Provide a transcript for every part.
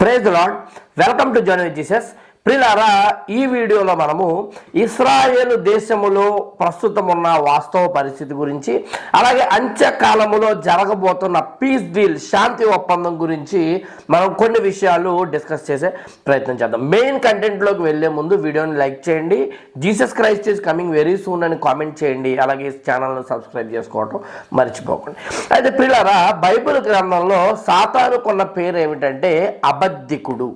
praise Lord welcome to journey Jesus ప్రిలారా ఈ వీడియోలో మనము ఇస్రాయేల్ దేశములో ప్రస్తుతం ఉన్న వాస్తవ పరిస్థితి గురించి అలాగే అంత్యకాలములో జరగబోతున్న పీస్ డీల్ శాంతి ఒప్పందం గురించి మనం కొన్ని విషయాలు డిస్కస్ చేసే ప్రయత్నం చేద్దాం. మెయిన్ కంటెంట్లోకి వెళ్ళే ముందు వీడియోని లైక్ చేయండి. Jesus Christ is coming very soon అని కామెంట్ చేయండి. అలాగే ఛానల్ను సబ్స్క్రైబ్ చేసుకోవటం మర్చిపోకండి. అయితే పిల్లరా బైబిల్ గ్రంథంలో సాతానుకున్న పేరు ఏమిటంటే అబద్ధికుడు.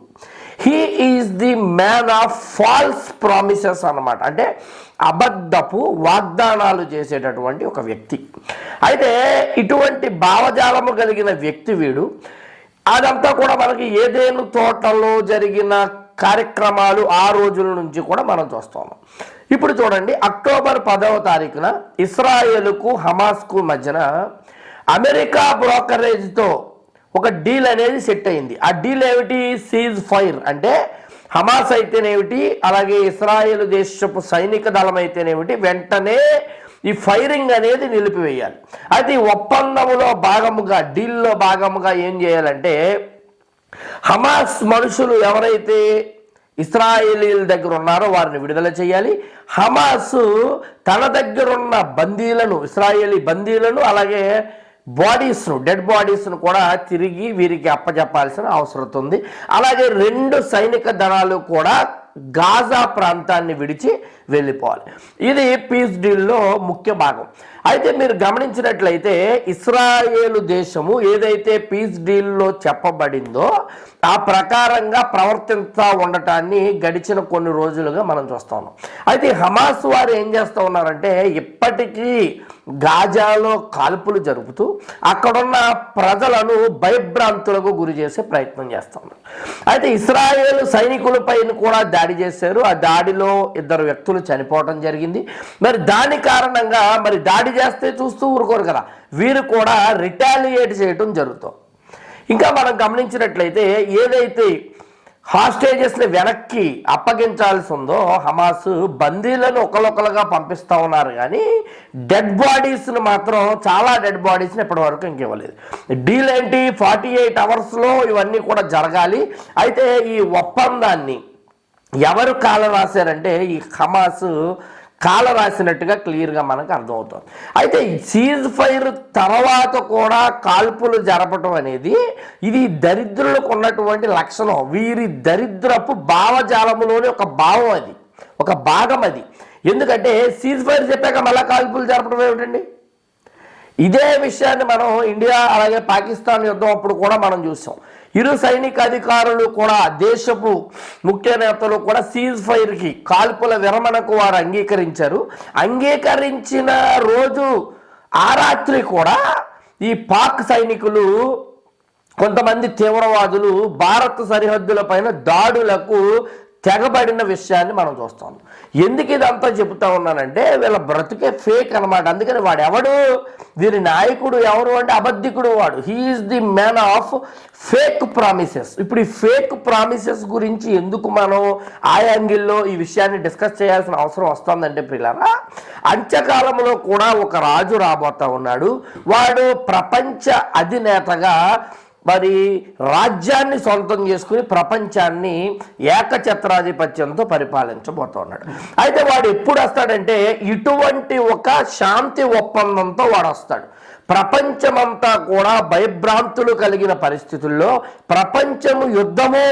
He is the man of false promises అన్నమాట. అంటే అబద్ధపు వాగ్దానాలు చేసేటటువంటి ఒక వ్యక్తి. అయితే ఇటువంటి భావజాలము కలిగిన వ్యక్తి వీడు. అదంతా కూడా మనకి ఏదేను తోటలో జరిగిన కార్యక్రమాలు ఆ రోజుల నుంచి కూడా మనం చూస్తాము. ఇప్పుడు చూడండి అక్టోబర్ పదవ తారీఖున ఇస్రాయేల్కు హమాస్కు మధ్యన అమెరికా బ్రోకరేజ్తో ఒక డీల్ అనేది సెట్ అయింది. ఆ డీల్ ఏమిటి? Ceasefire. అంటే హమాస్ అయితేనేమిటి? అలాగే ఇస్రాయేల్ దేశపు సైనిక దళం అయితేనేమిటి? వెంటనే ఈ ఫైరింగ్ అనేది నిలిపివేయాలి. అయితే ఈ ఒప్పందంలో భాగముగా డీల్లో భాగముగా ఏం చేయాలంటే హమాస్ మనుషులు ఎవరైతే ఇస్రాయేలీల దగ్గర ఉన్నారో వారిని విడుదల చేయాలి. హమాస్ తన దగ్గరున్న బందీలను ఇస్రాయేలీ బందీలను అలాగే బాడీస్ను డెడ్ బాడీస్ను కూడా తిరిగి వీరికి అప్పజెప్పాల్సిన అవసరం ఉంది అలాగే రెండు సైనిక దళాలు కూడా గాజా ప్రాంతాన్ని విడిచి వెళ్ళిపోవాలి. ఇది పీస్ డీల్లో ముఖ్య భాగం. అయితే మీరు గమనించినట్లయితే ఇస్రాయేలు దేశము ఏదైతే పీస్ డీల్లో చెప్పబడిందో ఆ ప్రకారంగా ప్రవర్తిస్తూ ఉండటాన్ని గడిచిన కొన్ని రోజులుగా మనం చూస్తా ఉన్నాం అయితే హమాస్ వారు ఏం చేస్తూ ఉన్నారంటే ఇప్పటికీ గాజాలో కాల్పులు జరుపుతూ అక్కడున్న ప్రజలను భయభ్రాంతులకు గురి చేసే ప్రయత్నం చేస్తున్నారు అయితే ఇస్రాయేల్ సైనికులపై కూడా దాడి చేశారు. ఆ దాడిలో ఇద్దరు వ్యక్తులు చనిపోవడం జరిగింది. మరి దాని కారణంగా మరి దాడి చేస్తే చూస్తూ ఊరుకోరు కదా. వీరు కూడా రిటాలియేట్ చేయటం జరుగుతుంది ఇంకా మనం గమనించినట్లయితే ఏదైతే హాస్టేజెస్ని వెనక్కి అప్పగించాల్సి ఉందో హమాస్ బందీలను ఒకలొకలుగా పంపిస్తూ ఉన్నారు కానీ డెడ్ బాడీస్ని మాత్రం చాలా డెడ్ బాడీస్ని ఇప్పటివరకు వరకు ఇంకివ్వలేదు డీల్ ఏంటి? ఫార్టీ ఎయిట్ అవర్స్లో ఇవన్నీ కూడా జరగాలి. అయితే ఈ ఒప్పందాన్ని ఎవరు కాల రాశారంటే ఈ హమాస్ కాల రాసినట్టుగా క్లియర్గా మనకు అర్థమవుతుంది. అయితే సీజ్ ఫైర్ తర్వాత కూడా కాల్పులు జరపటం అనేది ఇది దరిద్రులకు ఉన్నటువంటి లక్షణం. వీరి దరిద్రపు భావజాలములోని ఒక భావం అది. ఒక భాగం అది. ఎందుకంటే సీజ్ ఫైర్ చెప్పాక మళ్ళీ కాల్పులు జరపడం ఏమిటండి? ఇదే విషయాన్ని మనం ఇండియా అలాగే పాకిస్తాన్ యుద్ధం అప్పుడు కూడా మనం చూసాం. ఇరు సైనిక అధికారులు కూడా దేశపు ముఖ్య నేతలు కూడా సీజ్ ఫైర్కి కాల్పుల విరమణకు వారు అంగీకరించారు. అంగీకరించిన రోజు ఆ రాత్రి కూడా ఈ పాక్ సైనికులు కొంతమంది తీవ్రవాదులు భారత్ సరిహద్దుల పైన దాడులకు తెగబడిన విషయాన్ని మనం చూస్తాం. ఎందుకు ఇదంతా చెబుతా ఉన్నానంటే వీళ్ళ బ్రతుకే ఫేక్ అనమాట అందుకని వాడు ఎవడు దీని నాయకుడు ఎవరు అంటే అబద్ధికుడు వాడు. He is the man of fake promises ఇప్పుడు ఈ ఫేక్ ప్రామిసెస్ గురించి ఎందుకు మనం ఆ యాంగిల్లో ఈ విషయాన్ని డిస్కస్ చేయాల్సిన అవసరం వస్తుందంటే పిల్లరా అంత్యకాలంలో కూడా ఒక రాజు రాబోతా ఉన్నాడు. వాడు ప్రపంచ అధినేతగా మరి రాజ్యాన్ని సొంతం చేసుకుని ప్రపంచాన్ని ఏకఛత్రాధిపత్యంతో పరిపాలించబోతున్నాడు. అయితే వాడు ఎప్పుడు వస్తాడంటే ఇటువంటి ఒక శాంతి ఒప్పందంతో వాడు వస్తాడు. ప్రపంచమంతా కూడా భయభ్రాంతులు కలిగిన పరిస్థితుల్లో ప్రపంచము యుద్ధము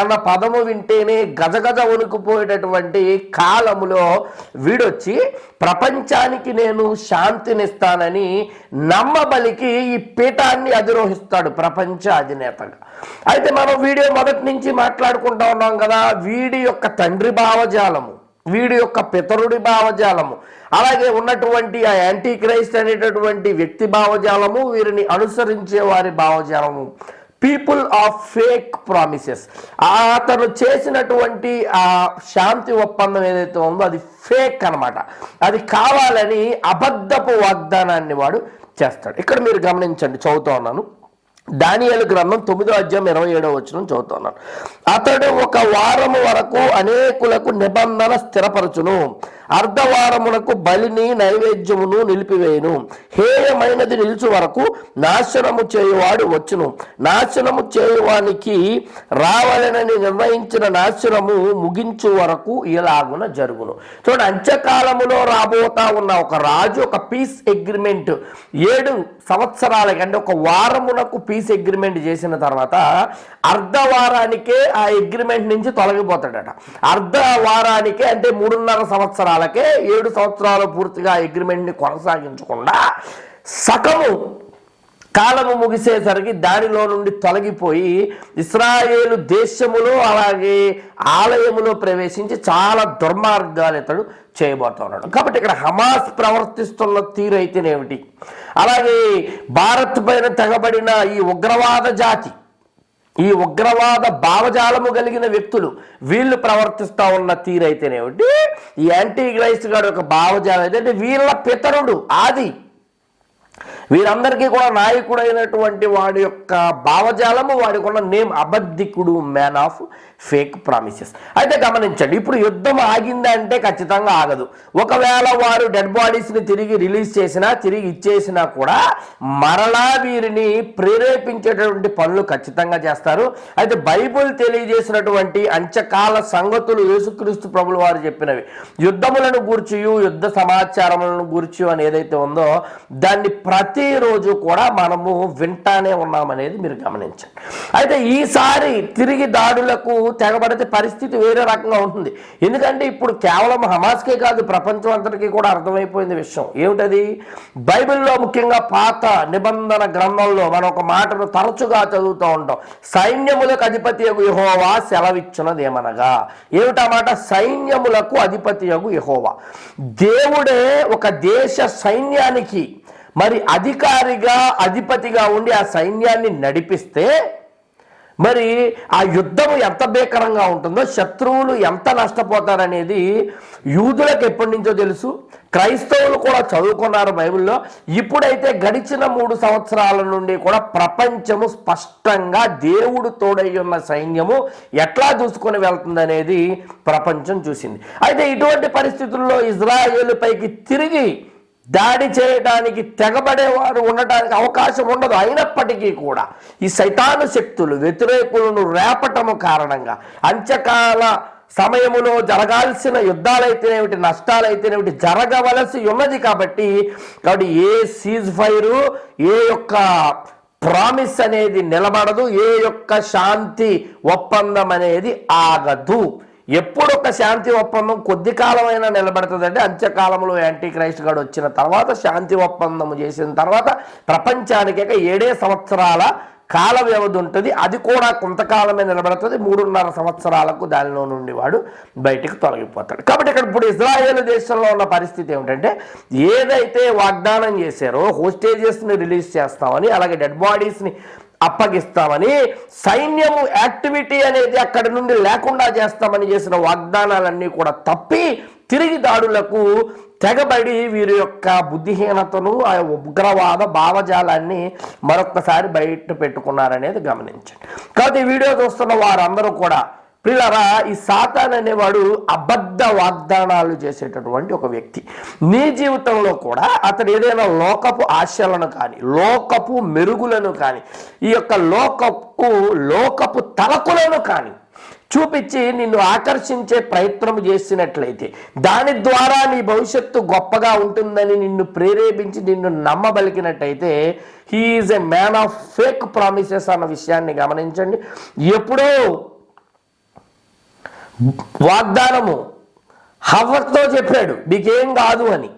అన్న పదము వింటేనే గజగజ వణుకుపోయేటటువంటి కాలములో వీడొచ్చి ప్రపంచానికి నేను శాంతినిస్తానని నమ్మబలికి ఈ పీఠాన్ని అధిరోహిస్తాడు ప్రపంచ అధినేతగా. అయితే మనం వీడియో మొదటి నుంచి మాట్లాడుకుంటా ఉన్నాం కదా వీడి యొక్క తండ్రి భావజాలము. వీడి యొక్క పితరుడి భావజాలము. అలాగే ఉన్నటువంటి ఆ యాంటీ క్రైస్ట్ అనేటటువంటి వ్యక్తి భావజాలము వీరిని అనుసరించే వారి భావజాలము. పీపుల్ ఆఫ్ ఫేక్ ప్రామిసెస్ అతను చేసినటువంటి ఆ శాంతి ఒప్పందం ఏదైతే ఉందో అది ఫేక్ అనమాట అది కావాలని అబద్ధపు వాగ్దానాన్ని వాడు చేస్తాడు. ఇక్కడ మీరు గమనించండి చదువుతా ఉన్నాను. దానియేలు గ్రంథం తొమ్మిదో అధ్యాయం ఇరవై ఏడో వచ్చిన చదువుతున్నాను. అతడు ఒక వారం వరకు అనేకులకు నిబంధన స్థిరపరచును. అర్ధవారమునకు బలిని నైవేద్యమును నిలిపివేయును. హేయమైనది నిలుచు వరకు నాశనము చేయువాడు వచ్చును. నాశనము చేయువానికి రావాలనని నిర్ణయించిన నాశనము ముగించు వరకు ఇలాగున జరుగును. చూడండి అంత్యకాలములో రాబోతా ఉన్న ఒక రాజు ఒక పీస్ అగ్రిమెంట్ ఏడు సంవత్సరాలకి అంటే ఒక వారమునకు పీస్ అగ్రిమెంట్ చేసిన తర్వాత అర్ధవారానికే ఆ అగ్రిమెంట్ నుంచి తొలగిపోతాడట. అర్ధవారానికే అంటే మూడున్నర సంవత్సరాలు. సంవత్సరాలకే ఏడు సంవత్సరాలు పూర్తిగా అగ్రిమెంట్ని కొనసాగించకుండా సగము కాలము ముగిసేసరికి దానిలో నుండి తొలగిపోయి ఇస్రాయేలు దేశములో అలాగే ఆలయములో ప్రవేశించి చాలా దుర్మార్గాలు ఇతడు చేయబోతున్నాడు కాబట్టి ఇక్కడ హమాస్ ప్రవర్తిస్తున్న తీరు అయితేనేమిటి అలాగే భారత్ పైన తెగబడిన ఈ ఉగ్రవాద జాతి ఈ ఉగ్రవాద భావజాలము కలిగిన వ్యక్తులు వీళ్ళు ప్రవర్తిస్తూ ఉన్న తీరైతేనేమిటి ఈ యాంటీ క్రైస్ట్ గారి యొక్క భావజాలం ఏంటంటే వీళ్ళ పితరుడు ఆది. వీరందరికీ కూడా నాయకుడైనటువంటి వాడి యొక్క భావజాలము వాడికి ఉన్న నేమ్ అబద్ధికుడు మ్యాన్ ఆఫ్ ఫేక్ ప్రామిసెస్ అయితే గమనించండి ఇప్పుడు యుద్ధం ఆగిందంటే ఖచ్చితంగా ఆగదు. ఒకవేళ వారు డెడ్ బాడీస్ని తిరిగి రిలీజ్ చేసినా తిరిగి ఇచ్చేసినా కూడా మరలా వీరిని ప్రేరేపించేటటువంటి పనులు ఖచ్చితంగా చేస్తారు. అయితే బైబుల్ తెలియజేసినటువంటి అంచకాల సంగతులు యేసుక్రీస్తు ప్రభులు వారు చెప్పినవి. యుద్ధములను గూర్చి యుద్ధ సమాచారములను గూర్చి అని ఏదైతే ఉందో దాన్ని ప్రతిరోజు కూడా మనము వింటానే ఉన్నామనేది మీరు గమనించండి. అయితే ఈసారి తిరిగి దాడులకు తెగబడితే పరిస్థితి వేరే రకంగా ఉంటుంది. ఎందుకంటే ఇప్పుడు కేవలం హమాస్కే కాదు ప్రపంచం అంతటికీ కూడా అర్థమైపోయింది విషయం. ఏమిటది? బైబిల్లో ముఖ్యంగా పాత నిబంధన గ్రంథంలో మనం ఒక మాటను తరచుగా చదువుతూ ఉంటాం. సైన్యములకు అధిపతి యహోవా సెలవిచ్చినదేమనగా ఏమిటా మాట? సైన్యములకు అధిపతి యహోవా. దేవుడే ఒక దేశ సైన్యానికి మరి అధికారిగా అధిపతిగా ఉండి ఆ సైన్యాన్ని నడిపిస్తే మరి ఆ యుద్ధం ఎంత భీకరంగా ఉంటుందో శత్రువులు ఎంత నష్టపోతారనేది యూదులకు ఎప్పటి నుంచో తెలుసు. క్రైస్తవులు కూడా చదువుకున్నారు బైబిల్లో. ఇప్పుడైతే గడిచిన మూడు సంవత్సరాల నుండి కూడా ప్రపంచము స్పష్టంగా దేవుడు తోడై ఉన్న సైన్యము ఎట్లా దూసుకొని వెళ్తుందనేది ప్రపంచం చూసింది. అయితే ఇటువంటి పరిస్థితుల్లో ఇజ్రాయేల్ పైకి తిరిగి దాడి చేయడానికి తెగబడేవారు ఉండటానికి అవకాశం ఉండదు. అయినప్పటికీ కూడా ఈ సైతాను శక్తులు వ్యతిరేకులను రేపటము కారణంగా అంత్యకాల సమయములో జరగాల్సిన యుద్ధాలైతేనేమిటి నష్టాలైతేనేమిటి జరగవలసి ఉన్నది కాబట్టి కాబట్టి ఏ సీజ్ ఫైరు ఏ యొక్క ప్రామిస్ అనేది నిలబడదు ఏ యొక్క శాంతి ఒప్పందం అనేది ఆగదు. ఎప్పుడు ఒక శాంతి ఒప్పందం కొద్ది కాలమైనా నిలబడుతుందంటే అంత్యకాలంలో యాంటీ క్రైస్ట్ గాడు వచ్చిన తర్వాత శాంతి ఒప్పందం చేసిన తర్వాత ప్రపంచానికి ఏడే సంవత్సరాల కాల వ్యవధి ఉంటుంది. అది కూడా కొంతకాలమే నిలబడుతుంది. మూడున్నర సంవత్సరాలకు దానిలో నుండి వాడు బయటికి తొలగిపోతాడు. కాబట్టి ఇక్కడ ఇప్పుడు ఇజ్రాయేల్ దేశంలో ఉన్న పరిస్థితి ఏమిటంటే ఏదైతే వాగ్దానం చేశారో హోస్టేజెస్ని రిలీజ్ చేస్తామని అలాగే డెడ్ బాడీస్ని అప్పగిస్తామని సైన్యము యాక్టివిటీ అనేది అక్కడి నుండి లేకుండా చేస్తామని చేసిన వాగ్దానాలన్నీ కూడా తప్పి తిరిగి దాడులకు తెగబడి వీరి యొక్క బుద్ధిహీనతను ఆ ఉగ్రవాద భావజాలాన్ని మరొక్కసారి బయట పెట్టుకున్నారనేది గమనించండి. కాబట్టి ఈ వీడియో చూస్తున్న వారందరూ కూడా పిల్లరా ఈ సాతాన్ అనేవాడు అబద్ధ వాగ్దానాలు చేసేటటువంటి ఒక వ్యక్తి. నీ జీవితంలో కూడా అతడు ఏదైనా లోకపు ఆశలను కానీ లోకపు మెరుగులను కానీ ఈ యొక్క లోకపు లోకపు తలకులను కానీ చూపించి నిన్ను ఆకర్షించే ప్రయత్నం చేసినట్లయితే దాని ద్వారా నీ భవిష్యత్తు గొప్పగా ఉంటుందని నిన్ను ప్రేరేపించి నిన్ను నమ్మబలికినట్టయితే he is a man of fake promises అన్న విషయాన్ని గమనించండి. ఎప్పుడో వాగ్దానము హవర్తో చెప్పాడు మీకేం కాదు అని.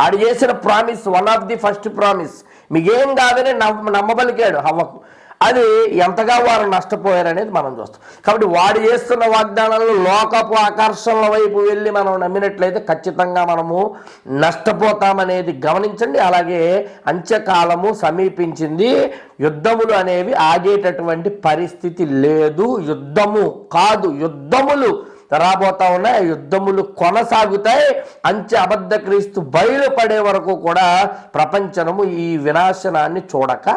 ఆడు చేసిన promise one of the first promise మీకేం కాదని నమ్మ నమ్మబలికాడు హవ్వకు. అది ఎంతగా వారు నష్టపోయారనేది మనం చూస్తాం. కాబట్టి వాడు చేస్తున్న వాగ్దానాలను లోకపు ఆకర్షణల వైపు వెళ్ళి మనం నమ్మినట్లయితే ఖచ్చితంగా మనము నష్టపోతామనేది గమనించండి. అలాగే అంత్యకాలము సమీపించింది. యుద్ధములు అనేవి ఆగేటటువంటి పరిస్థితి లేదు. యుద్ధము కాదు యుద్ధములు రాబోతా ఉన్నాయి. ఆ యుద్ధములు కొనసాగుతాయి. అంచె అబద్ధ క్రీస్తు బయలుపడే వరకు కూడా ప్రపంచము ఈ వినాశనాన్ని చూడక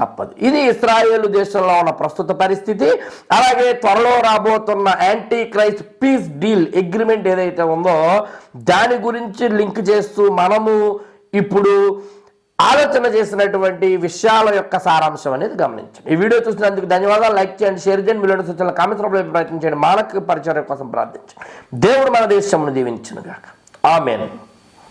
తప్పదు. ఇది ఇస్రాయేల్ దేశంలో ఉన్న ప్రస్తుత పరిస్థితి. అలాగే త్వరలో రాబోతున్న antichrist peace deal agreement ఏదైతే ఉందో దాని గురించి లింక్ చేస్తూ మనము ఇప్పుడు ఆలోచన చేసినటువంటి విషయాల యొక్క సారాంశం అనేది గమనించండి. ఈ వీడియో చూసినందుకు ధన్యవాదాలు. లైక్ చేయండి షేర్ చేయండి. మీలో సూచనలు కామెంట్స్ రూపంలో ప్రయత్నం చేయండి. మానక పరిచయం కోసం ప్రార్థించండి. దేవుడు మన దేశంను దీవించిన గాక ఆమెను.